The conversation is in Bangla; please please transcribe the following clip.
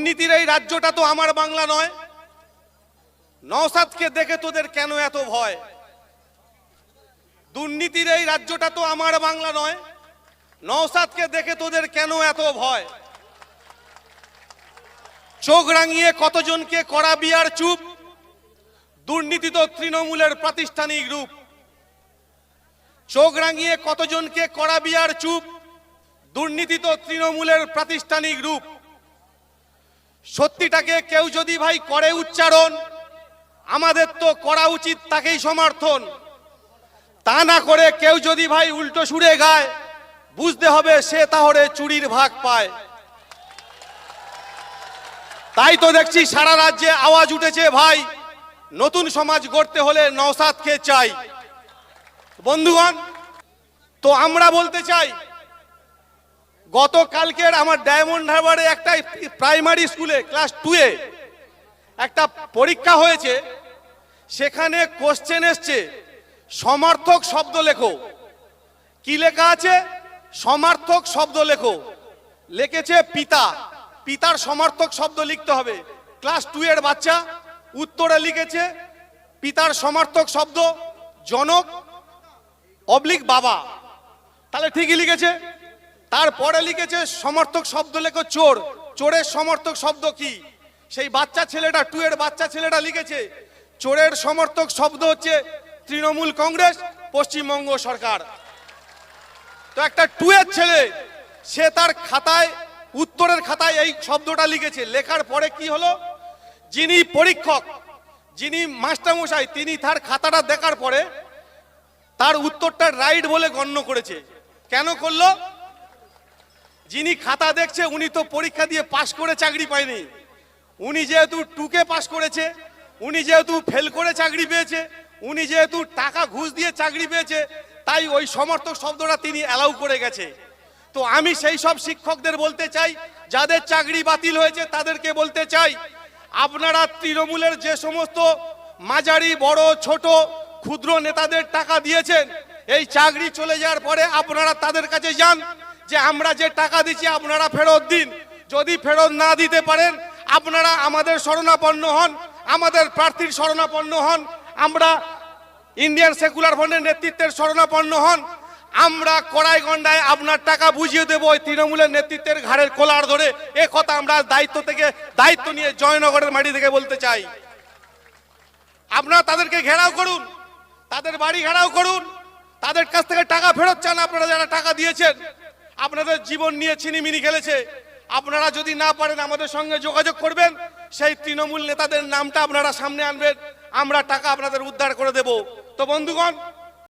দুর্নীতির এই রাজ্যটা তো আমার বাংলা নয়। নওসাদকে দেখে তোদের কেন এত ভয়? দুর্নীতির এই রাজ্যটা তো আমার বাংলা নয়। নওসাদকে দেখে তোদের কেন এত ভয়? চোখ রাঙিয়ে কতজনকে করা বিয়ার চুপ? দুর্নীতি তো তৃণমূলের প্রাতিষ্ঠানিক রূপ। চোখ রাঙিয়ে কতজনকে করাবি বিয়ার চুপ? দুর্নীতি তো তৃণমূলের প্রাতিষ্ঠানিক রূপ। সত্যিটাকে কেউ যদি ভাই করে উচ্চারণ, আমাদের তো করা উচিত তাকেই সমর্থন। তা না করে কেউ যদি ভাই উল্টো সুরে গায়, বুঝতে হবে সে তাহলে চুরির ভাগ পায়। তাই তো দেখছি সারা রাজ্যে আওয়াজ উঠেছে ভাই, নতুন সমাজ গড়তে হলে নওসাদকে চাই। বন্ধুগণ, তো আমরা বলতে চাই গতকালকের আমার ডায়মন্ড হারবারে একটা প্রাইমারি স্কুলে, ক্লাস টুয়ে একটা পরীক্ষা হয়েছে, সেখানে কোশ্চেন এসছে, সমার্থক শব্দ লেখো। কি লেখা আছে? সমার্থক শব্দ লেখো। লিখেছে পিতা। পিতার সমার্থক শব্দ লিখতে হবে। ক্লাস টু এর বাচ্চা উত্তরে লিখেছে, পিতার সমার্থক শব্দ, জনক অবলিক বাবা। তাহলে ঠিকই লিখেছে। তারপরে লিখেছে, সমর্থক শব্দ লেখো চোর। চোরের সমর্থক শব্দ কি? সেই বাচ্চা ছেলেটা টু এর বাচ্চা ছেলেটা লিখেছে, চোরের সমর্থক শব্দ হচ্ছে তৃণমূল কংগ্রেস, পশ্চিমবঙ্গ সরকার। তো একটা টু এর ছেলে, সে তার খাতায়, উত্তরের খাতায় এই শব্দটা লিখেছে। লেখার পরে কি হলো? যিনি পরীক্ষক, যিনি মাস্টারমশাই, তিনি তার খাতাটা দেখার পরে তার উত্তরটা রাইট বলে গণ্য করেছে। কেন করল? যিনি খাতা দেখছে, উনি তো পরীক্ষা দিয়ে পাশ করে চাকরি পায়নি। উনি যেহেতু টুকে পাশ করেছে, উনি যেহেতু ফেল করে চাকরি পেয়েছে, উনি যেহেতু টাকা ঘুষ দিয়ে চাকরি পেয়েছে, তাই ওই সমর্থক শব্দটা তিনি অ্যালাউ করে গেছে। তো আমি সেই সব শিক্ষকদের বলতে চাই, যাদের চাকরি বাতিল হয়েছে, তাদেরকে বলতে চাই, আপনারা তৃণমূলের যে সমস্ত মাঝারি, বড়, ছোট, ক্ষুদ্র নেতাদের টাকা দিয়েছেন, এই চাকরি চলে যাওয়ার পরে আপনারা তাদের কাছে যান। যে আমরা যে টাকা দিচ্ছি আপনারা ফেরত দিন। যদি ফেরত না দিতে পারেন, আপনারা আমাদের শরণাপন্ন হন, আমাদের প্রার্থীর শরণাপন্ন হন, আমরা ইন্ডিয়ান সেকুলার ফ্রন্টের নেতৃত্বের শরণাপন্ন হন, আমরা কড়াইগন্ডায় আপনার টাকা বুঝিয়ে দেবো ওই তৃণমূলের নেতৃত্বের ঘাড়ের কোলার ধরে। এ কথা আমরা দায়িত্ব থেকে, দায়িত্ব নিয়ে জয়নগরের মাটি থেকে বলতে চাই। আপনারা তাদেরকে ঘেরাও করুন, তাদের বাড়ি ঘেরাও করুন, তাদের কাছ থেকে টাকা ফেরত চান আপনারা যারা টাকা দিয়েছেন। আপনাদের জীবন নিয়ে চিনিমিনি খেলেছে। আপনারা যদি না পারেন আমাদের সঙ্গে যোগাযোগ করবেন, সেই তৃণমূল নেতাদের নামটা আপনারা সামনে আনবেন। আমরা টাকা আপনাদের উদ্ধার করে দেব। তো বন্ধুগণ